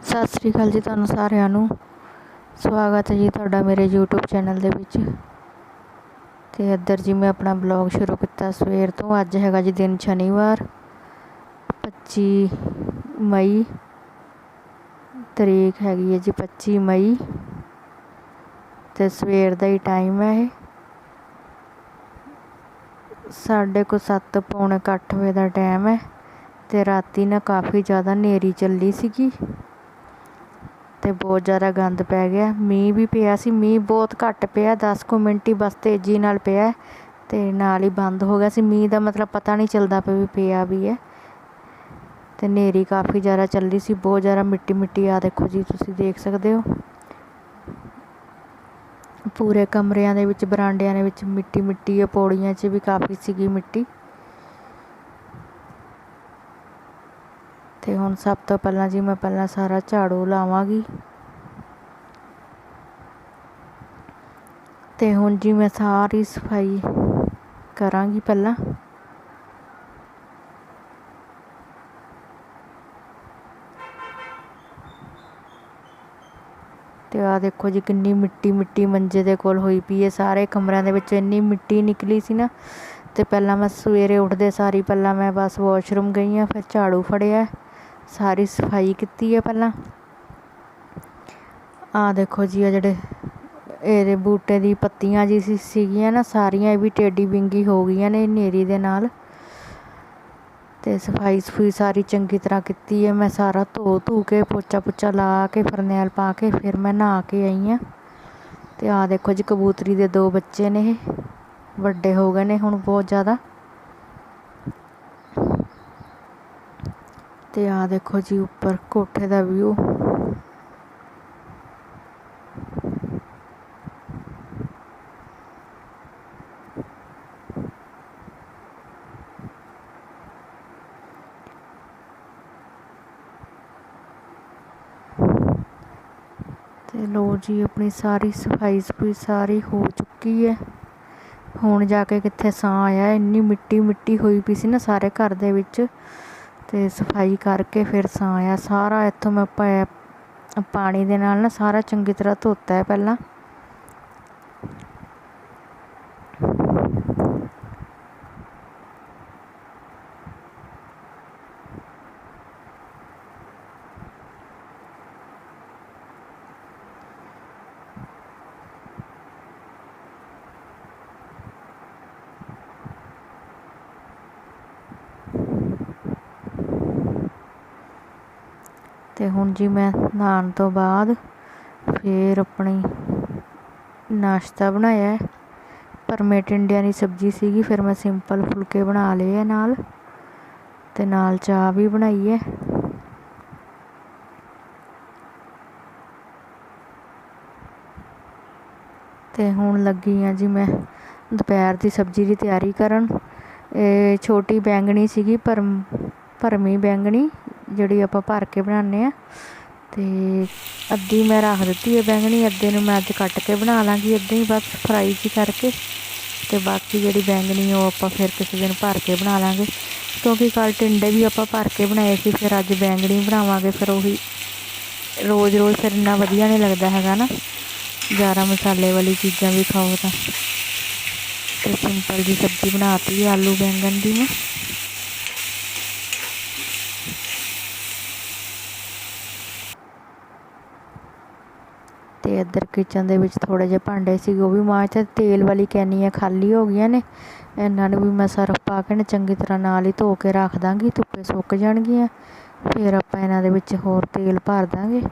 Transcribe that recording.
ਸਤਿ ਸ੍ਰੀ ਅਕਾਲ ਜੀ ਤੁਹਾਨੂੰ ਸਾਰਿਆਂ ਨੂੰ। ਸਵਾਗਤ ਹੈ ਜੀ ਤੁਹਾਡਾ ਮੇਰੇ YouTube ਚੈਨਲ ਦੇ ਵਿੱਚ। ਤੇ ਇੱਧਰ ਜੀ ਮੈਂ ਆਪਣਾ ਬਲੌਗ ਸ਼ੁਰੂ ਕੀਤਾ। ਸਵੇਰ ਤੋਂ ਅੱਜ ਹੈਗਾ ਜੀ ਦਿਨ ਸ਼ਨੀਵਾਰ 25 ਮਈ, ਤਰੀਕ ਹੈਗੀ ਹੈ ਜੀ 25 ਮਈ। ਤੇ ਸਵੇਰ ਦਾ ਹੀ ਟਾਈਮ ਹੈ ਇਹ। ਸਾਡੇ ਕੋ 7 ਪੌਣੇ ਕੁ ਅੱਠ ਵਜੇ ਦਾ ਟਾਈਮ ਹੈ। ਤੇ ਰਾਤੀ ਨਾ ਕਾਫੀ ਜ਼ਿਆਦਾ ਹਨੇਰੀ ਚੱਲੀ ਸੀਗੀ। ਅਤੇ ਬਹੁਤ ਜ਼ਿਆਦਾ ਗੰਦ ਪੈ ਗਿਆ। ਮੀਂਹ ਵੀ ਪਿਆ ਸੀ। ਮੀਂਹ ਬਹੁਤ ਘੱਟ ਪਿਆ। ਦਸ ਕੁ ਮਿੰਟ ਹੀ ਬਸ ਤੇਜ਼ੀ ਨਾਲ ਪਿਆ ਅਤੇ ਨਾਲ ਹੀ ਬੰਦ ਹੋ ਗਿਆ ਸੀ। ਮੀਂਹ ਦਾ ਮਤਲਬ ਪਤਾ ਨਹੀਂ ਚੱਲਦਾ ਪਿਆ ਵੀ ਪਿਆ ਵੀ ਹੈ। ਅਤੇ ਹਨੇਰੀ ਕਾਫੀ ਜ਼ਿਆਦਾ ਚੱਲੀ ਸੀ। ਬਹੁਤ ਜ਼ਿਆਦਾ ਮਿੱਟੀ ਮਿੱਟੀ ਆ ਦੇਖੋ ਜੀ, ਤੁਸੀਂ ਦੇਖ ਸਕਦੇ ਹੋ। ਪੂਰੇ ਕਮਰਿਆਂ ਦੇ ਵਿੱਚ, ਬਰਾਂਡਿਆਂ ਦੇ ਵਿੱਚ ਮਿੱਟੀ ਮਿੱਟੀ ਹੈ ਪੌੜੀਆਂ 'ਚ ਵੀ ਕਾਫੀ ਸੀਗੀ ਮਿੱਟੀ। ਤੇ ਹੁਣ ਸਭ ਤੋਂ ਪਹਿਲਾਂ ਜੀ ਮੈਂ ਪਹਿਲਾਂ ਸਾਰਾ ਝਾੜੂ ਲਾਵਾਂਗੀ। ਤੇ ਹੁਣ ਜੀ ਮੈਂ ਸਾਰੀ ਸਫ਼ਾਈ ਕਰਾਂਗੀ ਪਹਿਲਾਂ। ਤੇ ਆ ਦੇਖੋ ਜੀ ਕਿੰਨੀ ਮਿੱਟੀ ਮਿੱਟੀ ਮੰਜੇ ਦੇ ਕੋਲ ਹੋਈ ਪਈ ਹੈ। ਸਾਰੇ ਕਮਰਿਆਂ ਦੇ ਵਿੱਚ ਇੰਨੀ ਮਿੱਟੀ ਨਿਕਲੀ ਸੀ ਨਾ। ਤੇ ਪਹਿਲਾਂ ਮੈਂ ਸਵੇਰੇ ਉੱਠਦੇ ਸਾਰੀ ਪਹਿਲਾਂ ਮੈਂ ਬਸ ਵਾਸ਼ਰੂਮ ਗਈ ਆ ਫਿਰ ਝਾੜੂ ਫੜਿਆ। ਸਾਰੀ ਸਫ਼ਾਈ ਕੀਤੀ ਹੈ ਪਹਿਲਾਂ। ਆ ਦੇਖੋ ਜੀ ਆ ਜਿਹੜੇ ਇਹਦੇ ਬੂਟੇ ਦੀ ਪੱਤੀਆਂ ਜੀ ਸੀ, ਸੀਗੀਆਂ ਨਾ, ਸਾਰੀਆਂ ਇਹ ਵੀ ਟੇਡੀ ਬਿੰਗੀ ਹੋ ਗਈਆਂ ਨੇ ਹਨੇਰੀ ਦੇ ਨਾਲ। ਤੇ ਸਫ਼ਾਈ ਸਫੂਈ ਸਾਰੀ ਚੰਗੀ ਤਰ੍ਹਾਂ ਕੀਤੀ ਹੈ ਮੈਂ ਸਾਰਾ ਧੋ ਧੂ ਕੇ, ਪੋਚਾ ਪੁੱਚਾ ਲਾ ਕੇ, ਫਰਨੈਲ ਪਾ ਕੇ, ਫਿਰ ਮੈਂ ਨਹਾ ਕੇ ਆਈ ਆ। ਤੇ ਆ ਦੇਖੋ ਜੀ, ਕਬੂਤਰੀ ਦੇ ਦੋ ਬੱਚੇ ਨੇ ਇਹ। ਵੱਡੇ ਹੋ ਗਏ ਨੇ ਹੁਣ ਬਹੁਤ ਜ਼ਿਆਦਾ। ਤੇ ਆ ਦੇਖੋ ਜੀ ਉੱਪਰ ਕੋਠੇ ਦਾ ਵਿਊ ਤੇ ਲੋ ਜੀ, ਆਪਣੀ ਸਾਰੀ ਸਫ਼ਾਈ ਸਫੂਈ ਸਾਰੀ ਹੋ ਚੁੱਕੀ ਹੈ। ਹੁਣ ਜਾ ਕੇ ਕਿੱਥੇ ਸਾਂ ਆਇਆ, ਇੰਨੀ ਮਿੱਟੀ ਮਿੱਟੀ ਹੋਈ ਪਈ ਸੀ ਨਾ ਸਾਰੇ ਘਰ ਦੇ ਵਿੱਚ। ਅਤੇ ਸਫ਼ਾਈ ਕਰਕੇ ਫਿਰ ਸਾਇਆ ਸਾਰਾ ਇੱਥੋਂ ਮੈਂ ਪਾਇਆ ਪਾਣੀ ਦੇ ਨਾਲ ਨਾ ਸਾਰਾ ਚੰਗੀ ਤਰ੍ਹਾਂ ਧੋਤਾ ਹੈ ਪਹਿਲਾਂ। ਅਤੇ ਹੁਣ ਜੀ ਮੈਂ ਨਹਾਉਣ ਤੋਂ ਬਾਅਦ ਫਿਰ ਆਪਣੀ ਨਾਸ਼ਤਾ ਬਣਾਇਆ ਪਰਮੇ ਟਿੰਡਿਆਂ ਦੀ ਸਬਜ਼ੀ ਸੀਗੀ, ਫਿਰ ਮੈਂ ਸਿੰਪਲ ਫੁਲਕੇ ਬਣਾ ਲਏ ਆ ਨਾਲ ਅਤੇ ਨਾਲ ਚਾਹ ਵੀ ਬਣਾਈ ਹੈ। ਅਤੇ ਹੁਣ ਲੱਗੀ ਆ ਜੀ ਮੈਂ ਦੁਪਹਿਰ ਦੀ ਸਬਜ਼ੀ ਦੀ ਤਿਆਰੀ ਕਰਨ। ਇਹ ਛੋਟੀ ਬੈਂਗਣੀ ਸੀਗੀ ਪਰ ਭਰਮੀ ਬੈਂਗਣੀ ਜਿਹੜੀ ਆਪਾਂ ਭਰ ਕੇ ਬਣਾਉਂਦੇ ਆ। ਅਤੇ ਅੱਧੀ ਮੈਂ ਰੱਖ ਦਿੱਤੀ ਹੈ ਬੈਂਗਣੀ, ਅੱਧੇ ਨੂੰ ਮੈਂ ਅੱਜ ਕੱਟ ਕੇ ਬਣਾ ਲਾਂਗੀ, ਅੱਧੇ ਹੀ ਬਸ ਫਰਾਈ ਜੀ ਕਰਕੇ। ਅਤੇ ਬਾਕੀ ਜਿਹੜੀ ਬੈਂਗਣੀ ਉਹ ਆਪਾਂ ਫਿਰ ਕਿਸੇ ਦਿਨ ਭਰ ਕੇ ਬਣਾ ਲਾਂਗੇ। ਕਿਉਂਕਿ ਕੱਲ ਟਿੰਡੇ ਵੀ ਆਪਾਂ ਭਰ ਕੇ ਬਣਾਏ ਸੀ, ਫਿਰ ਅੱਜ ਬੈਂਗਣੀ ਬਣਾਵਾਂਗੇ, ਫਿਰ ਉਹੀ ਰੋਜ਼ ਰੋਜ਼ ਫਿਰ ਇੰਨਾ ਵਧੀਆ ਨਹੀਂ ਲੱਗਦਾ ਹੈਗਾ ਨਾ। ਜ਼ਿਆਦਾ ਮਸਾਲੇ ਵਾਲੀ ਚੀਜ਼ਾਂ ਵੀ ਖਾਓ ਤਾਂ। ਤੇ ਸਿੰਪਲ ਜੀ ਸਬਜ਼ੀ ਬਣਾਤੀ ਆਲੂ ਬੈਂਗਣ ਦੀ ਮੈਂ। ਤੇ ਇੱਧਰ ਕਿਚਨ ਦੇ ਵਿੱਚ ਥੋੜੇ ਜਿਹੇ ਭਾਂਡੇ ਸੀ ਉਹ ਵੀ ਮਾਂ ਚ, ਤੇਲ ਵਾਲੀ ਕੈਨੀਆਂ ਖਾਲੀ ਹੋ ਗਈਆਂ ਨੇ। ਇਹਨਾਂ ਨੂੰ ਵੀ ਮੈਂ ਸਰਫ ਪਾ ਕੇ ਨਾ ਚੰਗੀ ਤਰ੍ਹਾਂ ਨਾਲ ਹੀ ਧੋ ਕੇ ਰੱਖ ਦਾਂਗੀ, ਧੁੱਪੇ ਸੁੱਕ ਜਾਣਗੀਆਂ। ਫਿਰ ਆਪਾਂ ਇਹਨਾਂ ਦੇ ਵਿੱਚ ਹੋਰ ਤੇਲ ਭਰ ਦਾਂਗੇ।